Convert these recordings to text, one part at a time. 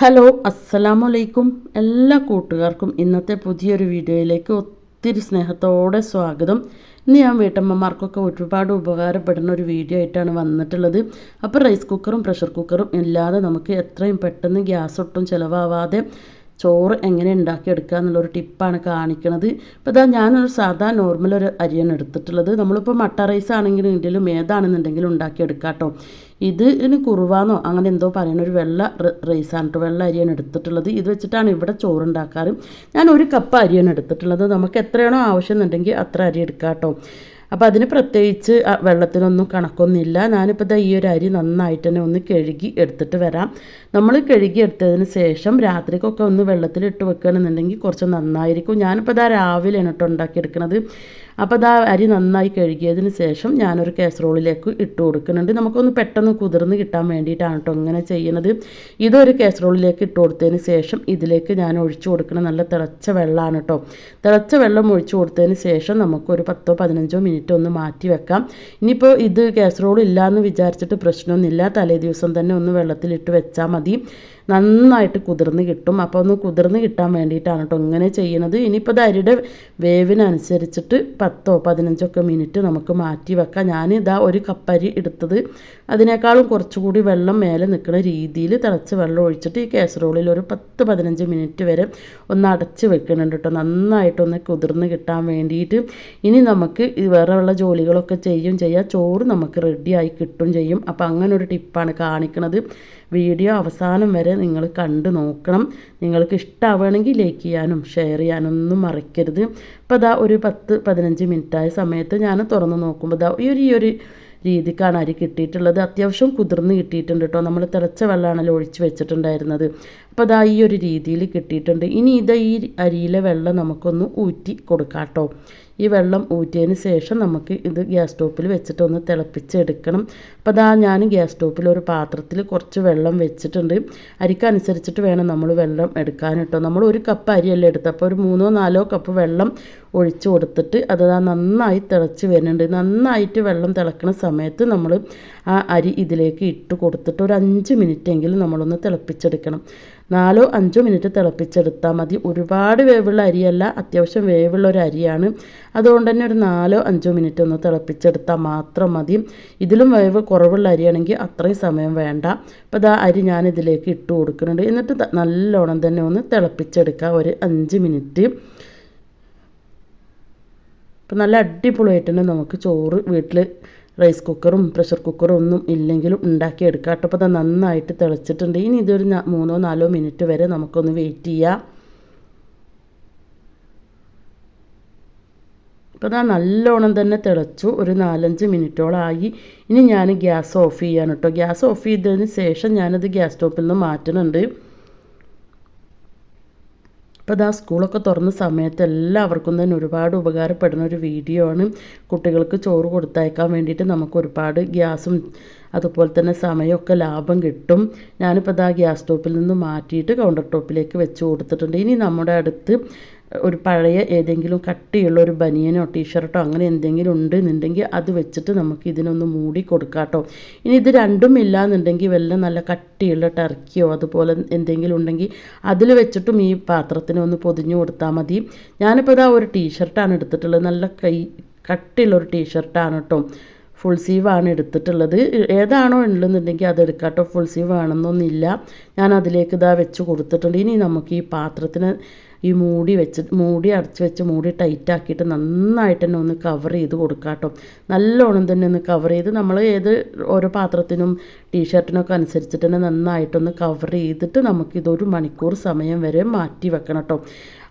Hello അസ്സലാമു അലൈക്കും എല്ലാ കൂട്ടുകാർക്കും ഇന്നത്തെ പുതിയൊരു വീഡിയോയിലേക്ക് ഒത്തിരി സ്നേഹത്തോടെ സ്വാഗതം. ഇന്ന് ഞാൻ വീട്ടമ്മമാർക്കൊക്കെ ഒരുപാട് ഉപകാരപ്പെടുന്ന ഒരു വീഡിയോ ആയിട്ടാണ് വന്നിട്ടുള്ളത്. അപ്പോൾ റൈസ് കുക്കറും പ്രഷർ കുക്കറും ഇല്ലാതെ നമുക്ക് എത്രയും പെട്ടെന്ന് ഗ്യാസ് ഒട്ടും ചിലവാവാതെ ചോറ് എങ്ങനെ ഉണ്ടാക്കിയെടുക്കുക എന്നുള്ളൊരു ടിപ്പാണ് കാണിക്കുന്നത് ഇപ്പോൾ ഇതാ ഞാനൊരു സാധാ നോർമൽ ഒരു അരിയാണ് എടുത്തിട്ടുള്ളത്. നമ്മളിപ്പോൾ മട്ട റൈസ് ആണെങ്കിലും ഇതിലും ഏതാണെന്നുണ്ടെങ്കിലും ഉണ്ടാക്കിയെടുക്കാം കേട്ടോ ഇതിന് കുറുവാന്നോ? അങ്ങനെ എന്തോ പറയുന്ന ഒരു വെള്ള റൈസാണ് വെള്ള അരിയാണ് എടുത്തിട്ടുള്ളത്. ഇത് വെച്ചിട്ടാണ് ഇവിടെ ചോറുണ്ടാക്കാറ്. ഞാൻ ഒരു കപ്പ് അരിയാണ് എടുത്തിട്ടുള്ളത്. നമുക്ക് എത്രയാണോ ആവശ്യം എന്നുണ്ടെങ്കിൽ അത്ര അരി എടുക്കാം കേട്ടോ അപ്പോൾ അതിന് പ്രത്യേകിച്ച് വെള്ളത്തിനൊന്നും കണക്കൊന്നുമില്ല. ഞാനിപ്പോൾ ദാ ഈ ഒരു അരി നന്നായിട്ട് തന്നെ ഒന്ന് കഴുകി എടുത്തിട്ട് വരാം. നമ്മൾ കഴുകി എടുത്തതിന് ശേഷം രാത്രിക്കൊക്കെ ഒന്ന് വെള്ളത്തിലിട്ട് വെക്കുകയാണെന്നുണ്ടെങ്കിൽ കുറച്ച് നന്നായിരിക്കും. ഞാനിപ്പോൾ ഇതാ രാവിലെയാണ് കേട്ടോ ഉണ്ടാക്കിയെടുക്കുന്നത് അപ്പോൾ ദാ അരി നന്നായി കഴുകിയതിന് ശേഷം ഞാനൊരു കാസറോളിലേക്ക് ഇട്ട് കൊടുക്കുന്നുണ്ട്. നമുക്കൊന്ന് പെട്ടെന്ന് കുതിർന്ന് കിട്ടാൻ വേണ്ടിയിട്ടാണ് കേട്ടോ ഇങ്ങനെ ചെയ്യുന്നത് ഇതൊരു കാസറോളിലേക്ക് ഇട്ട് കൊടുത്തതിന് ശേഷം ഇതിലേക്ക് ഞാൻ ഒഴിച്ചു കൊടുക്കുന്ന നല്ല തിളച്ച വെള്ളമാണ് കേട്ടോ തിളച്ച വെള്ളം ഒഴിച്ചു കൊടുത്തതിന് ശേഷം നമുക്കൊരു പത്തോ പതിനഞ്ചോ മിനിറ്റ് ഒന്ന് മാറ്റി വെക്കാം. ഇനിയിപ്പോൾ ഇത് കാസറോൾ ഇല്ലയെന്ന് വിചാരിച്ചിട്ട് പ്രശ്നമൊന്നുമില്ല. തലേ ദിവസം തന്നെ ഒന്ന് വെള്ളത്തിലിട്ട് വെച്ചാൽ മതി. നന്നായിട്ട് കുതിർന്ന് കിട്ടും. അപ്പോൾ ഒന്ന് കുതിർന്ന് കിട്ടാൻ വേണ്ടിയിട്ടാണ് കേട്ടോ ഇങ്ങനെ ചെയ്യുന്നത്. ഇനിയിപ്പോൾ അരിയുടെ വേവിനനുസരിച്ചിട്ട് പത്തോ പതിനഞ്ചൊക്കെ മിനിറ്റ് നമുക്ക് മാറ്റി വെക്കാം. ഞാൻ ഇതാ ഒരു കപ്പരി എടുത്തത്. അതിനേക്കാളും കുറച്ചുകൂടി വെള്ളം മേലെ നിൽക്കുന്ന രീതിയിൽ തിളച്ച് വെള്ളം ഒഴിച്ചിട്ട് ഈ കാസറോളിൽ ഒരു പത്ത് പതിനഞ്ച് മിനിറ്റ് വരെ ഒന്ന് അടച്ച് വെക്കുന്നുണ്ട് കേട്ടോ നന്നായിട്ടൊന്ന് കുതിർന്ന് കിട്ടാൻ വേണ്ടിയിട്ട്. ഇനി നമുക്ക് വേറെ ഉള്ള ജോലികളൊക്കെ ചെയ്യും. ചെയ്യാം. ചോറ് നമുക്ക് റെഡിയായി കിട്ടും ചെയ്യും. അപ്പോൾ അങ്ങനെ ഒരു ടിപ്പാണ് കാണിക്കുന്നത് വീഡിയോ അവസാനം വരെ നിങ്ങൾ കണ്ടു നോക്കണം. നിങ്ങൾക്ക് ഇഷ്ടമാവുകയാണെങ്കിൽ ലൈക്ക് ചെയ്യാനും ഷെയർ ചെയ്യാനും ഒന്നും മറക്കരുത്. അപ്പോൾ അതാ ഒരു പത്ത് പതിനഞ്ച് മിനിറ്റായ സമയത്ത് ഞാൻ തുറന്ന് നോക്കുമ്പോൾ ഇതാ ഈ ഒരു ഈ ഒരു രീതിക്കാണ് അരി കിട്ടിയിട്ടുള്ളത്. അത്യാവശ്യം കുതിർന്ന് കിട്ടിയിട്ടുണ്ട് കേട്ടോ നമ്മൾ തിളച്ച വെള്ളമാണല്ലോ ഒഴിച്ച് വെച്ചിട്ടുണ്ടായിരുന്നത്. അപ്പോൾ അതാ ഈ ഒരു രീതിയിൽ കിട്ടിയിട്ടുണ്ട്. ഇനി ഇത് ഈ അരിയിലെ വെള്ളം നമുക്കൊന്ന് ഊറ്റി കൊടുക്കാം കേട്ടോ ഈ വെള്ളം ഊറ്റിയതിന് ശേഷം നമുക്ക് ഇത് ഗ്യാസ് സ്റ്റോപ്പിൽ വെച്ചിട്ട് ഒന്ന് തിളപ്പിച്ചെടുക്കണം. അപ്പോൾ അതാ ഞാൻ ഗ്യാസ് സ്റ്റോപ്പിൽ ഒരു പാത്രത്തിൽ കുറച്ച് വെള്ളം വെച്ചിട്ടുണ്ട്. അരിക്കനുസരിച്ചിട്ട് വേണം നമ്മൾ വെള്ളം എടുക്കാൻ നമ്മൾ ഒരു കപ്പ് അരിയല്ലേ എടുത്തത്. അപ്പോൾ ഒരു മൂന്നോ നാലോ കപ്പ് വെള്ളം ഒഴിച്ചു കൊടുത്തിട്ട് അത് നന്നായി തിളച്ച് വരുന്നുണ്ട്. നന്നായിട്ട് വെള്ളം തിളക്കുന്ന സമയത്ത് നമ്മൾ ആ അരി ഇതിലേക്ക് ഇട്ട് കൊടുത്തിട്ട് ഒരു അഞ്ച് മിനിറ്റെങ്കിലും നമ്മളൊന്ന് തിളപ്പിച്ചെടുക്കണം. നാലോ അഞ്ചോ മിനിറ്റ് തിളപ്പിച്ചെടുത്താൽ മതി. ഒരുപാട് വേവുള്ള അരിയല്ല അത്യാവശ്യം വേവുള്ള ഒരു അരിയാണ്. അതുകൊണ്ട് തന്നെ ഒരു നാലോ അഞ്ചോ മിനിറ്റ് ഒന്ന് തിളപ്പിച്ചെടുത്താൽ മാത്രം മതി. ഇതിലും വേവ് കുറവുള്ള അരിയാണെങ്കിൽ അത്രയും സമയം വേണ്ട. അപ്പോൾ ഇതാ അരി ഞാൻ ഇതിലേക്ക് ഇട്ട് കൊടുക്കുന്നുണ്ട്. എന്നിട്ട് നല്ലോണം തന്നെ ഒന്ന് തിളപ്പിച്ചെടുക്കുക ഒരു അഞ്ച് മിനിറ്റ്. അപ്പോൾ നല്ല അടിപൊളിയായിട്ട് തന്നെ നമുക്ക് ചോറ് വീട്ടിൽ റൈസ് കുക്കറും പ്രഷർ കുക്കറും ഒന്നും ഇല്ലെങ്കിലും ഉണ്ടാക്കിയെടുക്കാം. കേട്ടോ അപ്പോൾ നന്നായിട്ട് തിളച്ചിട്ടുണ്ട്. ഇനി ഇതൊരു മൂന്നോ നാലോ മിനിറ്റ് വരെ നമുക്കൊന്ന് വെയിറ്റ് ചെയ്യാം. ഇപ്പോൾ അതാ നല്ലോണം തന്നെ തിളച്ചു. ഒരു നാലഞ്ച് മിനിറ്റോളായി ഇനി ഞാൻ ഗ്യാസ് ഓഫ് ചെയ്യാൻ കേട്ടോ. ഗ്യാസ് ഓഫ് ചെയ്തതിന് ശേഷം ഞാനത് ഗ്യാസ് സ്റ്റോപ്പിൽ നിന്ന് മാറ്റുന്നുണ്ട് ഇപ്പോൾ ഇതാ സ്കൂളൊക്കെ തുറന്ന സമയത്ത് എല്ലാവർക്കും തന്നെ ഒരുപാട് ഉപകാരപ്പെടുന്ന ഒരു വീഡിയോ ആണ്. കുട്ടികൾക്ക് ചോറ് കൊടുത്തയക്കാൻ വേണ്ടിയിട്ട് നമുക്ക് ഒരുപാട് ഗ്യാസും അതുപോലെ തന്നെ സമയമൊക്കെ ലാഭം കിട്ടും. ഞാനിപ്പോൾ ഇതാ ഗ്യാസ് സ്റ്റോപ്പിൽ നിന്ന് മാറ്റിയിട്ട് കൗണ്ടർ ടോപ്പിലേക്ക് വെച്ച് കൊടുത്തിട്ടുണ്ട്. ഇനി നമ്മുടെ അടുത്ത് ഒരു പഴയ ഏതെങ്കിലും കട്ടിയുള്ള ഒരു ബനിയനോ ടീഷർട്ടോ അങ്ങനെ എന്തെങ്കിലും ഉണ്ട് എന്നുണ്ടെങ്കിൽ അത് വെച്ചിട്ട് നമുക്ക് ഇതിനൊന്ന് മൂടി കൊടുക്കാട്ടോ ഇനി ഇത് രണ്ടും ഇല്ല എന്നുണ്ടെങ്കിൽ വല്ല നല്ല കട്ടിയുള്ള ടർക്കിയോ അതുപോലെ എന്തെങ്കിലും ഉണ്ടെങ്കിൽ അതിൽ വെച്ചിട്ടും ഈ പാത്രത്തിന് ഒന്ന് പൊതിഞ്ഞു കൊടുത്താൽ മതി. ഞാനിപ്പോൾ ഇതാ ഒരു ടീഷർട്ടാണ് എടുത്തിട്ടുള്ളത്. നല്ല കൈ കട്ടിയുള്ളൊരു ടീഷർട്ടാണ് കേട്ടോ. ഫുൾ സീവാണ് എടുത്തിട്ടുള്ളത്. ഏതാണോ ഉള്ളതെന്നുണ്ടെങ്കിൽ അത് എടുക്കാം കേട്ടോ. ഫുൾ സീവ് ആണെന്നൊന്നുമില്ല. ഞാൻ അതിലേക്ക് ഇതാ വെച്ച് കൊടുത്തിട്ടുണ്ട്. ഇനി നമുക്ക് ഈ പാത്രത്തിന് ഈ മൂടി വെച്ച് മൂടി അടച്ച് വെച്ച് മൂടി ടൈറ്റ് ആക്കിയിട്ട് നന്നായിട്ട് തന്നെ ഒന്ന് കവർ ചെയ്ത് കൊടുക്കാം കേട്ടോ നല്ലോണം തന്നെ ഒന്ന് കവർ ചെയ്ത് നമ്മൾ ഏത് ഓരോ പാത്രത്തിനും ടീഷർട്ടിനൊക്കെ അനുസരിച്ചിട്ട് തന്നെ നന്നായിട്ടൊന്ന് കവർ ചെയ്തിട്ട് നമുക്കിതൊരു മണിക്കൂർ സമയം വരെ മാറ്റി വെക്കണം കേട്ടോ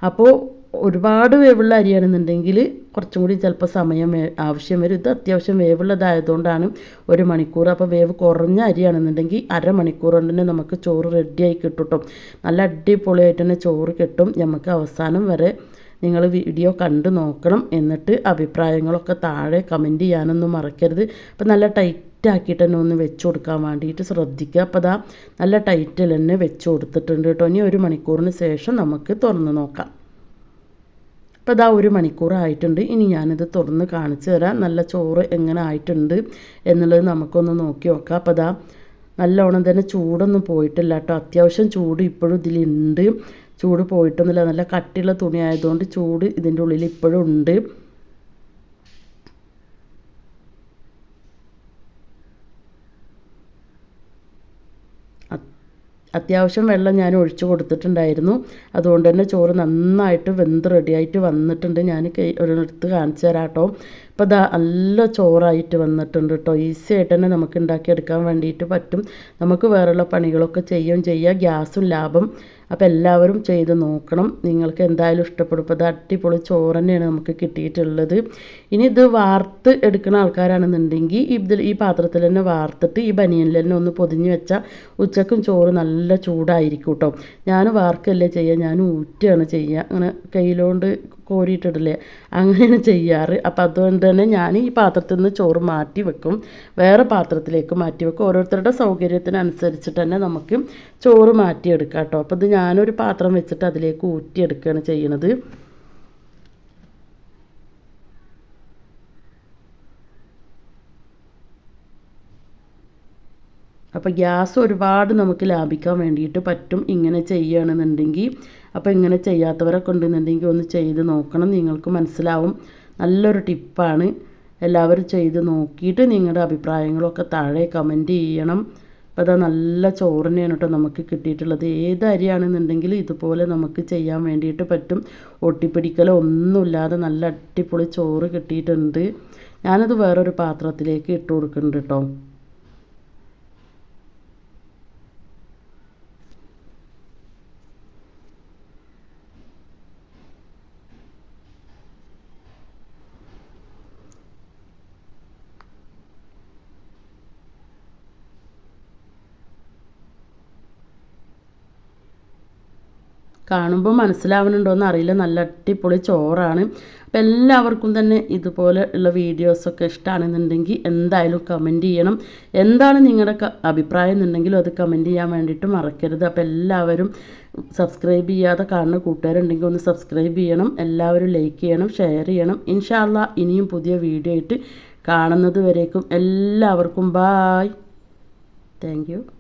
അപ്പോൾ ഒരുപാട് വേവുള്ള അരിയാണെന്നുണ്ടെങ്കിൽ കുറച്ചും കൂടി ചിലപ്പോൾ സമയം ആവശ്യം വരും. ഇത് അത്യാവശ്യം വേവുള്ളതായതുകൊണ്ടാണ് ഒരു മണിക്കൂർ. അപ്പോൾ വേവ് കുറഞ്ഞ അരിയാണെന്നുണ്ടെങ്കിൽ അരമണിക്കൂർ കൊണ്ട് തന്നെ നമുക്ക് ചോറ് റെഡിയായി കിട്ടും നല്ല അടിപൊളിയായിട്ട് തന്നെ ചോറ് കിട്ടും. നമുക്ക് അവസാനം വരെ നിങ്ങൾ വീഡിയോ കണ്ടു നോക്കണം. എന്നിട്ട് അഭിപ്രായങ്ങളൊക്കെ താഴെ കമന്റ് ചെയ്യാനൊന്നും മറക്കരുത്. അപ്പം നല്ല ടൈറ്റ് ആക്കിയിട്ട് തന്നെ ഒന്ന് വെച്ച് കൊടുക്കാൻ വേണ്ടിയിട്ട് ശ്രദ്ധിക്കുക. അപ്പോൾ അതാ നല്ല ടൈറ്റിൽ തന്നെ വെച്ച് കൊടുത്തിട്ടുണ്ട് കേട്ടോ ഇനി ഒരു മണിക്കൂറിന് ശേഷം നമുക്ക് തുറന്ന് നോക്കാം. അപ്പോൾ ഇതാ ഒരു മണിക്കൂറായിട്ടുണ്ട് ഇനി ഞാനിത് തുറന്ന് കാണിച്ചു തരാം. നല്ല ചോറ് എങ്ങനെ ആയിട്ടുണ്ട് എന്നുള്ളത് നമുക്കൊന്ന് നോക്കി നോക്കാം. അപ്പോൾ ഇതാ നല്ലോണം തന്നെ ചൂടൊന്നും പോയിട്ടില്ല കേട്ടോ. അത്യാവശ്യം ചൂട് ഇപ്പോഴും ഇതിലുണ്ട്. ചൂട് പോയിട്ടൊന്നുമില്ല. നല്ല കട്ടിയുള്ള തുണി ആയതുകൊണ്ട് ചൂട് ഇതിന്റെ ഉള്ളിൽ ഇപ്പോഴും ഉണ്ട്. അത്യാവശ്യം വെള്ളം ഞാൻ ഒഴിച്ചു കൊടുത്തിട്ടുണ്ടായിരുന്നു. അതുകൊണ്ട് തന്നെ ചോറ് നന്നായിട്ട് വെന്ത് റെഡിയായിട്ട് വന്നിട്ടുണ്ട്. ഞാൻ ഒരിടത്ത് കാണിച്ചു തരാം കേട്ടോ ഇപ്പോൾ ഇതാ നല്ല ചോറായിട്ട് വന്നിട്ടുണ്ട് കേട്ടോ ഈസി ആയിട്ട് തന്നെ നമുക്ക് ഉണ്ടാക്കിയെടുക്കാൻ വേണ്ടിയിട്ട് പറ്റും. നമുക്ക് വേറെയുള്ള പണികളൊക്കെ ചെയ്യുകയും ചെയ്യുക ഗ്യാസും ലാഭം. അപ്പോൾ എല്ലാവരും ചെയ്ത് നോക്കണം. നിങ്ങൾക്ക് എന്തായാലും ഇഷ്ടപ്പെടും. ഇപ്പോൾ അത് അടിപൊളി ചോറ് തന്നെയാണ് നമുക്ക് കിട്ടിയിട്ടുള്ളത്. ഇനി ഇത് വാർത്ത് എടുക്കുന്ന ആൾക്കാരാണെന്നുണ്ടെങ്കിൽ ഇതിൽ ഈ പാത്രത്തിൽ തന്നെ വാർത്തിട്ട് ഈ ബനിയനിൽ തന്നെ ഒന്ന് പൊതിഞ്ഞ് വെച്ചാൽ ഉച്ചക്കും ചോറ് നല്ല ചൂടായിരിക്കും കേട്ടോ ഞാൻ വാർക്കല്ലേ ചെയ്യുക ഞാൻ ഊറ്റുകയാണ് ചെയ്യുക അങ്ങനെ കയ്യിലോണ്ട് കോരിയിട്ടിടില്ലേ അങ്ങനെയാണ് ചെയ്യാറ്. അപ്പോൾ അതുകൊണ്ട് തന്നെ ഞാൻ ഈ പാത്രത്തിൽ നിന്ന് ചോറ് മാറ്റി വെക്കും. വേറെ പാത്രത്തിലേക്ക് മാറ്റി വെക്കും. ഓരോരുത്തരുടെ സൗകര്യത്തിനനുസരിച്ചിട്ട് തന്നെ നമുക്ക് ചോറ് മാറ്റിയെടുക്കാം കേട്ടോ. അപ്പോൾ ഇത് ഞാനൊരു പാത്രം വെച്ചിട്ട് അതിലേക്ക് ഊറ്റിയെടുക്കുകയാണ് ചെയ്യണത്. അപ്പോൾ ഗ്യാസ് ഒരുപാട് നമുക്ക് ലാഭിക്കാൻ വേണ്ടിയിട്ട് പറ്റും ഇങ്ങനെ ചെയ്യുകയാണെന്നുണ്ടെങ്കിൽ അപ്പോൾ ഇങ്ങനെ ചെയ്യാത്തവരൊക്കെ ഉണ്ടെന്നുണ്ടെങ്കിൽ ഒന്ന് ചെയ്ത് നോക്കണം. നിങ്ങൾക്ക് മനസ്സിലാവും. നല്ലൊരു ടിപ്പാണ്. എല്ലാവരും ചെയ്ത് നോക്കിയിട്ട് നിങ്ങളുടെ അഭിപ്രായങ്ങളൊക്കെ താഴെ കമന്റ് ചെയ്യണം. അപ്പോൾ അതാ നല്ല ചോറിനെയാണ് കേട്ടോ നമുക്ക് കിട്ടിയിട്ടുള്ളത്. ഏത് അരിയാണെന്നുണ്ടെങ്കിൽ ഇതുപോലെ നമുക്ക് ചെയ്യാൻ വേണ്ടിയിട്ട് പറ്റും. ഒട്ടിപ്പിടിക്കലോ ഒന്നുമില്ലാതെ നല്ല അടിപൊളി ചോറ് കിട്ടിയിട്ടുണ്ട്. ഞാനത് വേറൊരു പാത്രത്തിലേക്ക് ഇട്ട് കൊടുക്കുന്നുണ്ട് കേട്ടോ. കാണുമ്പോൾ മനസ്സിലാവുന്നുണ്ടോയെന്ന് അറിയില്ല. നല്ല അടിപൊളി ചോറാണ്. അപ്പോൾ എല്ലാവർക്കും തന്നെ ഇതുപോലെ ഉള്ള വീഡിയോസൊക്കെ ഇഷ്ടമാണെന്നുണ്ടെങ്കിൽ എന്തായാലും കമന്റ് ചെയ്യണം. എന്താണ് നിങ്ങളുടെ അഭിപ്രായം എന്നുണ്ടെങ്കിലും അത് കമന്റ് ചെയ്യാൻ വേണ്ടിയിട്ട് മറക്കരുത്. അപ്പോൾ എല്ലാവരും സബ്സ്ക്രൈബ് ചെയ്യാതെ കാണുന്ന കൂട്ടുകാരുണ്ടെങ്കിൽ ഒന്ന് സബ്സ്ക്രൈബ് ചെയ്യണം. എല്ലാവരും ലൈക്ക് ചെയ്യണം ഷെയർ ചെയ്യണം. ഇൻഷാല്ല ഇനിയും പുതിയ വീഡിയോ ആയിട്ട് കാണുന്നത് വരേക്കും. എല്ലാവർക്കും ബായ് താങ്ക്